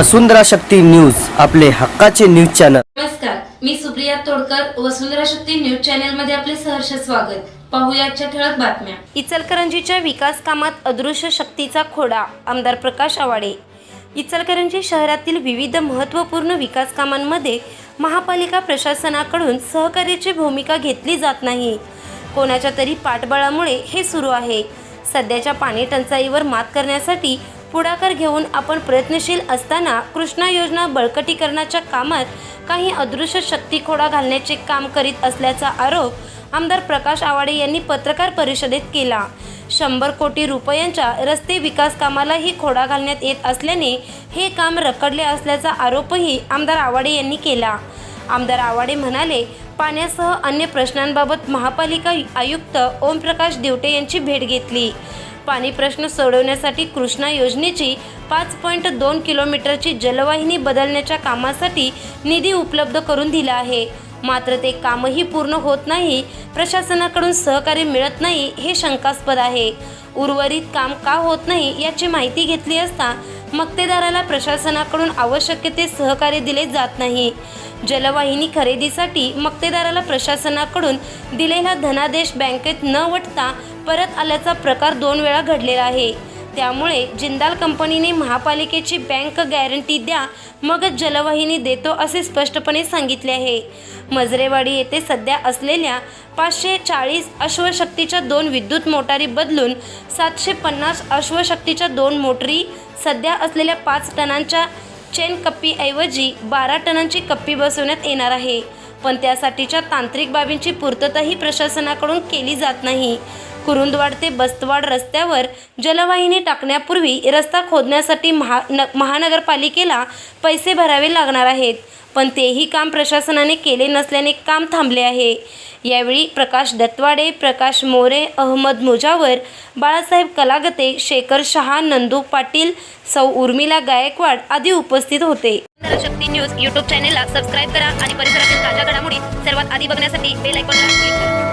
वसुंधरा Shakti news आपले हक्काचे news channel. नमस्कार मी सुप्रिया तोडकर वसुंधरा शक्ती न्यूज चॅनलमध्ये आपले सहर्ष स्वागत. पाहूया आजच्या ठळक बातम्या. इचलकरंजीच्या विकास कामात अदृश्य शक्तीचा खोडा आमदार प्रकाश आवाडे. इचलकरंजी शहरातील विविध महत्त्वपूर्ण विकास कामांमध्ये महापालिका प्रशासनाकडून सहकार्याची भूमिका घेतली जात नाही. कोणाच्या तरी पाठबळामुळे हे सुरू आहे. सध्याच्या पाणी टंचाईवर मात करण्यासाठी पुढाकार घेऊन आपण प्रयत्नशील असताना कृष्णा योजना बळकटीकरणाच्या कामात काही अदृश्य शक्ती खोडा घालण्याचे काम करीत असल्याचा आरोप आमदार प्रकाश आवाडे यांनी पत्रकार परिषदेत केला. शंभर कोटी रुपयांच्या रस्ते विकास कामालाही खोडा घालण्यात येत असल्याने हे काम रखडले असल्याचा आरोपही आमदार आवाडे यांनी केला. आमदार आवाडे म्हणाले पाण्यासह अन्य प्रश्नांबाबत महापालिका आयुक्त ओमप्रकाश दिवटे यांची भेट घेतली. पाणी प्रश्न सोडवण्यासाठी कृष्णा योजनेची पाच पॉईंट दोन किलोमीटरची जलवाहिनी बदलण्याच्या कामासाठी निधी उपलब्ध करून दिला आहे. मात्र ते कामही पूर्ण होत नाही प्रशासनाकडून सहकार्य मिळत नाही हे शंकास्पद आहे. उर्वरित काम का होत नाही याची माहिती घेतली असता मक्तेदाराला प्रशासनाकडून आवश्यक ते सहकार्य दिले जात नाही. जलवाहिनी खरेदीसाठी मक्तेदाराला प्रशासनाकडून दिलेला धनादेश बँकेत न वटता परत आल्याचा प्रकार दोन वेळा घडलेला आहे. त्यामुळे जिंदाल कंपनीने महापालिकेची बँक गॅरंटी द्या मगच जलवाहिनी देतो असे स्पष्टपणे सांगितले आहे. मजरेवाडी येथे सध्या असलेल्या पाचशे चाळीस अश्वशक्तीच्या दोन विद्युत मोटारी बदलून सातशे पन्नास अश्वशक्तीच्या दोन मोटरी सध्या असलेल्या पाच टनांच्या चेन कप्पीऐवजी बारा टनांची कप्पी बसवण्यात येणार आहे. पण त्यासाठीच्या तांत्रिक बाबींची पूर्तताही प्रशासनाकडून केली जात नाही. कुरुंदवाड ते बस्तवाड रस्त्यावर जलवाहिनी टाकण्यापूर्वी रस्ता खोदण्यासाठी महा न महानगरपालिकेला पैसे भरावे लागणार आहेत. पण तेही काम प्रशासनाने केले नसल्याने काम थांबले आहे. यावेळी प्रकाश दत्तवाडे प्रकाश मोरे अहमद मुजावर बाळासाहेब कलागते शेखर शहा नंदू पाटील सौ उर्मिला गायकवाड आदी उपस्थित होते. शक्ती न्यूज यूट्यूब चॅनेलला सबस्क्राईब करा आणि परिसरातील ताज्या घडामोडी सर्वात आधी बघण्यासाठी बेल आयकॉनला क्लिक करा.